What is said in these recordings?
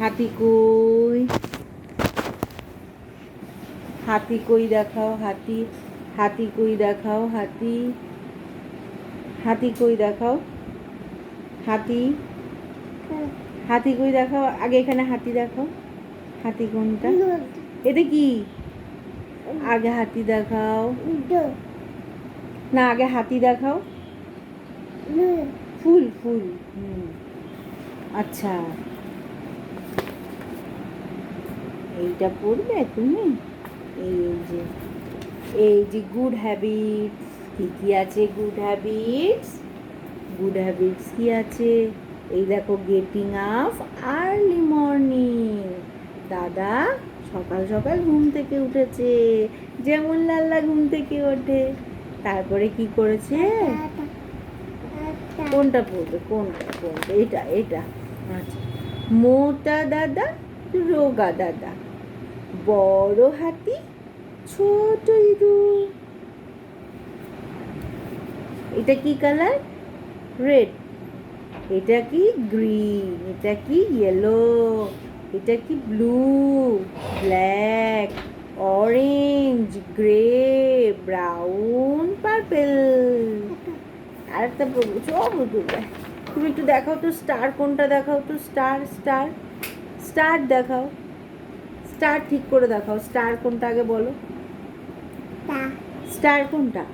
হাতি কই? হাতি কই দেখাও হাতি? হাতি কই দেখাও হাতি? হাতি কই দেখাও হাতি? হাতি কই দেখাও? আগে এখানে হাতি দেখাও। হাতি কোনটা? এটা কি? আগে হাতি দেখাও। না আগে হাতি দেখাও। ফুল ফুল। আচ্ছা। এইটা পড়বে তুমি? এই যে এই যে গুড হ্যাবিটস কি কি আছে গুড হ্যাবিটস গুড হ্যাবিটস কি আছে? এই দেখো গেটিং আপ আর্লি মর্নিং দাদা সকাল সকাল ঘুম থেকে উঠেছে। যেমন লাল্লা ঘুম থেকে ওঠে। তারপরে কি করেছে? কোনটা পড়বে? কোনটা কোনটা এটা এটা। আচ্ছা। মোটা দাদা রোগা দাদা। বড় হাতি ছোট ইঁদু এটা কি কালার? রেড। এটা কি গ্রিন? এটা কি ইয়েলো? এটা কি blue? Black, orange, grey, brown, purple. আরেকটা পড়ব সব তুমি একটু দেখাও তো, স্টার কোনটা দেখাও তো? স্টার স্টার স্টার দেখাও। স্টার ঠিক করে দেখাও। স্টার কোনটা আগে বলো? স্টার কোনটা?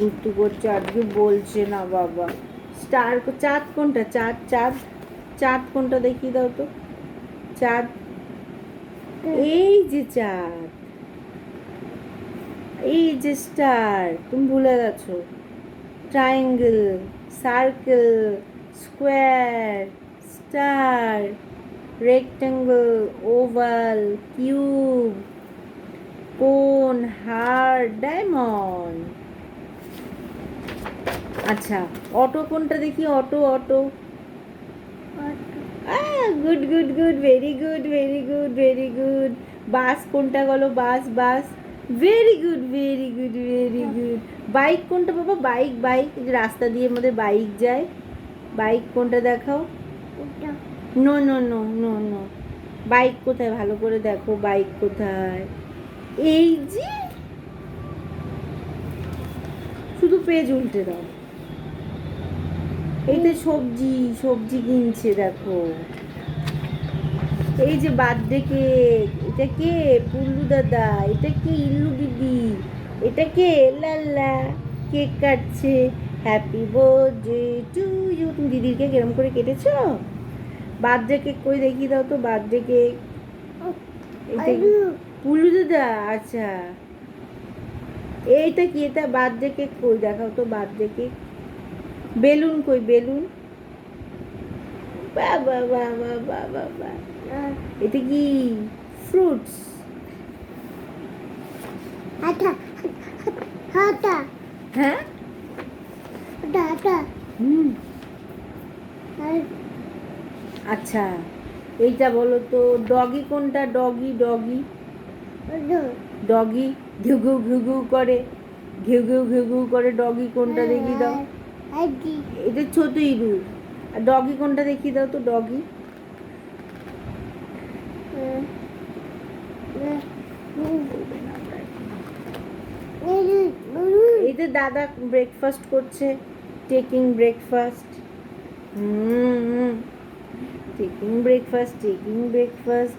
গুর্তু করছে আজকে বলছে না বাবা। স্টার চাঁদ কোনটা? চাঁদ চাঁদ চাঁদ কোনটা দেখিয়ে দাও তো। চাঁদ। এই যে চাঁদ। এই যে স্টার তুমি ভুলে গেছো। Triangle circle square star rectangle oval cube কোন হার্ট ডায়মন্ড আচ্ছা অটো কোনটা দেখি? Auto auto. Good good good very good very good very good bus কোনটা বলো? Bus bus. Very good very good very good bike কোনটা বাবা bike bike রাস্তা দিয়ে আমাদের বাইক যায়। বাইক কোনটা দেখাও? No no no no no bike কোথায়? ভালো করে দেখো বাইক কোথায়? এই যে শুধু পেজ উল্টে দাও। এইটা সবজি সবজি কিনছে, দেখো। এই যে বার্থডে কেক এটা কে? পুল্লু দাদা, এটা কে? ইল্লু দিদি, এটা কে? লাল্লা কেক কাটছে। হ্যাপি বার্থডে টু ইউ তুমি দিদির কেক এরম করে কেটেছো? বার্থডে কেক কই দেখিয়ে দাও তো বার্থডে কেক পুল্লু দাদা আচ্ছা। এইটা কি এটা? বার্থডে কেক কই? দেখাও তো বার্থডে কেক বেলুন কই? বেলুন। বাবা বাবা বাবা বা এটা কি? ফ্রুটস। হ্যাঁ? হুম। আচ্ছা এইটা বলো তো ডগি কোনটা? ডগি ডগি ডগি ঘিউ ঘিউ করে। ঘিউ ঘিউ করে ডগি কোনটা দেখিয়ে দাও। এটা ছোট ইঁদুর। আর ডগি কোনটা দেখিয়ে দাও তো ডগি যে দাদা ব্রেকফাস্ট করছে taking breakfast hmm. Taking breakfast taking breakfast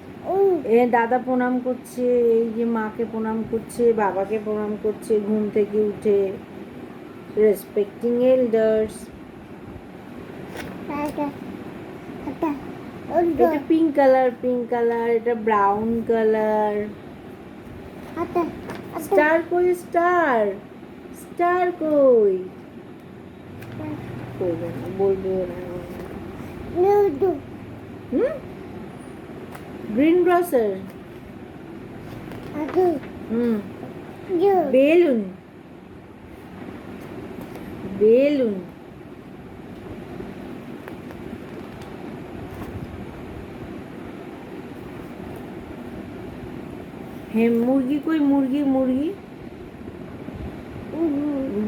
এ দাদা প্রণাম করছে এই যে মাকে প্রণাম করছে বাবাকে প্রণাম করছে ঘুম থেকে উঠে। রেসপেক্টিং এল্ডার্স এটা পিঙ্ক কালার পিঙ্ক কালার এটা ব্রাউন কালার স্টার কই স্টার স্টার কই? বলবে না। Hmm greengrocer hmm balloon balloon হ্যাঁ মুরগি কই মুরগি মুরগি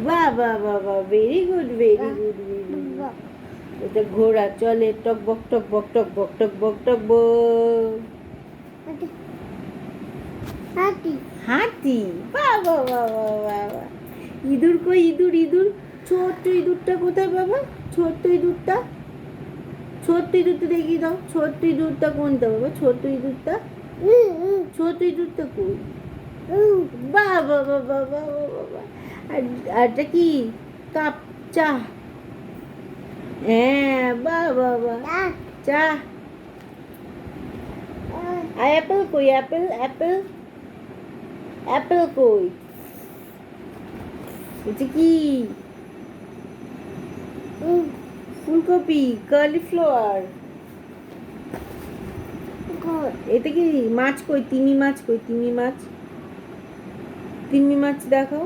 বাহ বাহ বাহ বাহ very good very good very এটা ঘোড়া চলে টক বক টক বক টক বক টক বক টক হাতি হাতি বাবা বাবা বাবা ইঁদুর কই ইঁদুর ইঁদুর ছোট্ট ইঁদুরটা কোথায় বাবা ছোট্ট ইঁদুরটা ছোট্ট ইঁদুরটা দেখিয়ে দাও ছোট্ট ইঁদুরটা কোনটা বাবা ছোট্ট ইঁদুরটা ছোট্ট ইঁদুরটা কই বাবা বাবা বাবা বাবা আর আরটা কি কাপ চা হ্যাঁ বাবা বাবা চা আর অ্যাপেল কই অ্যাপেল অ্যাপেল। অ্যাপেল কই? এটা কি? ফুলকপি কলিফ্লাওয়ার এটা কি? মাছ কই? তিমি মাছ কই? তিমি মাছ। তিমি মাছ দেখাও।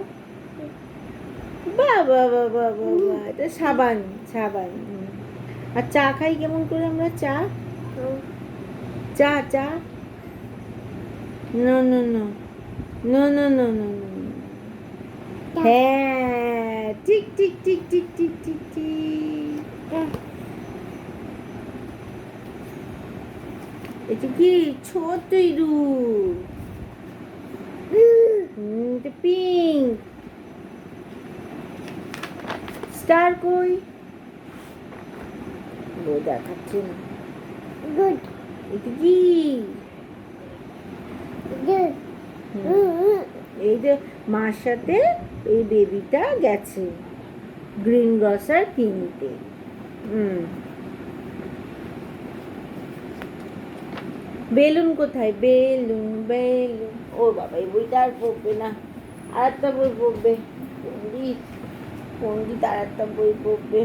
বা বা বা বা বা সাবান সাবান আর চা খাই কেমন করে আমরা? চা? চা চা? No no no no no no হ্যাঁ ঠিক ঠিক ঠিক ঠিক ঠিক ঠিক ঠিক। হ্যাঁ। এটা কি ছোট ইঁদুর পিন স্টার কই? ও দেখাচ্ছে না। গুড এটা কি এই যে মার সাথে এই বেবিটা গেছে। গ্রিন গ্রসার কিনতে। হুম। বেলুন কোথায়? Balloon balloon. ও বাবা এই বইটা আর পড়বে না। আর একটা বই পড়বে। পণ্ডিত দিকে আর একটা বই পড়বে